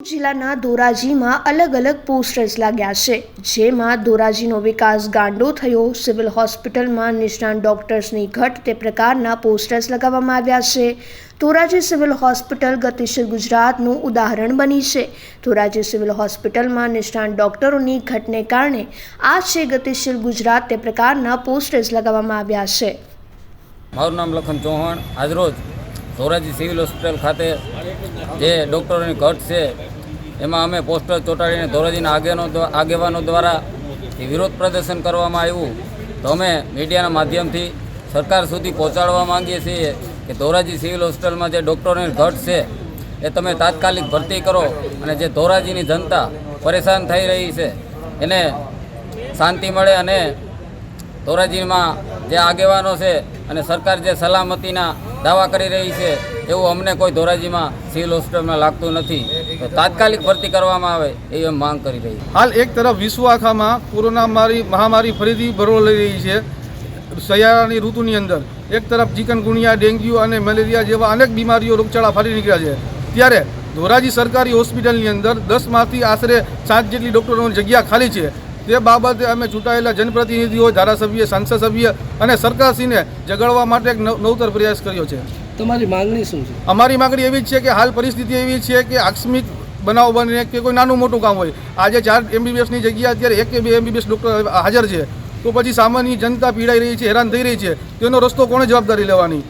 જિલ્લાના ધોરાજીમાં અલગ અલગ પોસ્ટર્સ લાગ્યા છે, જેમાં ધોરાજીનો વિકાસ ગાંડો થયો, સિવિલ હોસ્પિટલમાં નિષ્ણાંત ડોક્ટર્સની ઘટ તે પ્રકારના પોસ્ટર્સ લગાવવામાં આવ્યા છે. ધોરાજી સિવિલ હોસ્પિટલ ગતિશીલ ગુજરાતનું ઉદાહરણ બની છે. ધોરાજી સિવિલ હોસ્પિટલમાં નિષ્ણાંત ડોક્ટરોની ઘટને કારણે આ છે ગતિશીલ ગુજરાત તે પ્રકારના પોસ્ટર્સ લગાવવામાં આવ્યા છે. મારું નામ લખન ચૌહાણ. આજરોજ ધોરાજી સિવિલ હોસ્પિટલ ખાતે જે ડૉક્ટરોની ઘટ છે એમાં અમે પોસ્ટર ચોંટાડીને ધોરાજીના આગેવાનો આગેવાનો દ્વારા વિરોધ પ્રદર્શન કરવામાં આવ્યું. તો અમે મીડિયાના માધ્યમથી સરકાર સુધી પહોંચાડવા માંગીએ છીએ કે ધોરાજી સિવિલ હોસ્પિટલમાં જે ડૉક્ટરોની ઘટ છે, એ તમે તાત્કાલિક ભરતી કરો અને જે ધોરાજીની જનતા પરેશાન થઈ રહી છે, એને શાંતિ મળે અને ધોરાજીમાં જે આગેવાનો છે અને સરકાર જે સલામતીના દાવા કરી રહી છે, એવું અમને કોઈ ધોરાજીમાં સિવિલ હોસ્પિટલમાં લાગતું નથી. તો તાત્કાલિક ભરતી કરવામાં આવે એવી માંગ કરી રહી હાલ એક તરફ વિશ્વ આખામાં કોરોના મારી મહામારી ફરીથી ભરવો લઈ રહી છે શિયાળાની ઋતુની અંદર. એક તરફ ચિકનગુનિયા ડેન્ગ્યુ અને મેલેરિયા જેવા અનેક બીમારીઓ રોગચાળા ફરી નીકળ્યા છે. ત્યારે ધોરાજી સરકારી હોસ્પિટલની અંદર દસમાંથી આશરે સાત જેટલી ડૉક્ટરોની જગ્યા ખાલી છે. તે બાબતે અમે ચૂંટાયેલા જનપ્રતિનિધિઓ ધારાસભ્ય સાંસદ સભ્ય અને સરકારશ્રીને જગાડવા માટે એક નવ- નવતર પ્રયાસ કર્યો છે. તમારી માંગણી શું છે? અમારી માંગણી એવી જ છે કે હાલ પરિસ્થિતિ એવી છે કે આકસ્મિક બનાવ બને કે કોઈ નાનું મોટું કામ હોય. આજે ચાર એમબીબીએસની જગ્યાએ અત્યારે એક કે બે એમબીબીએસ ડૉક્ટર હાજર છે. તો પછી સામાન્ય જનતા પીડાઈ રહી છે, હેરાન થઈ રહી છે. તેનો રસ્તો કોણે જવાબદારી લેવાની?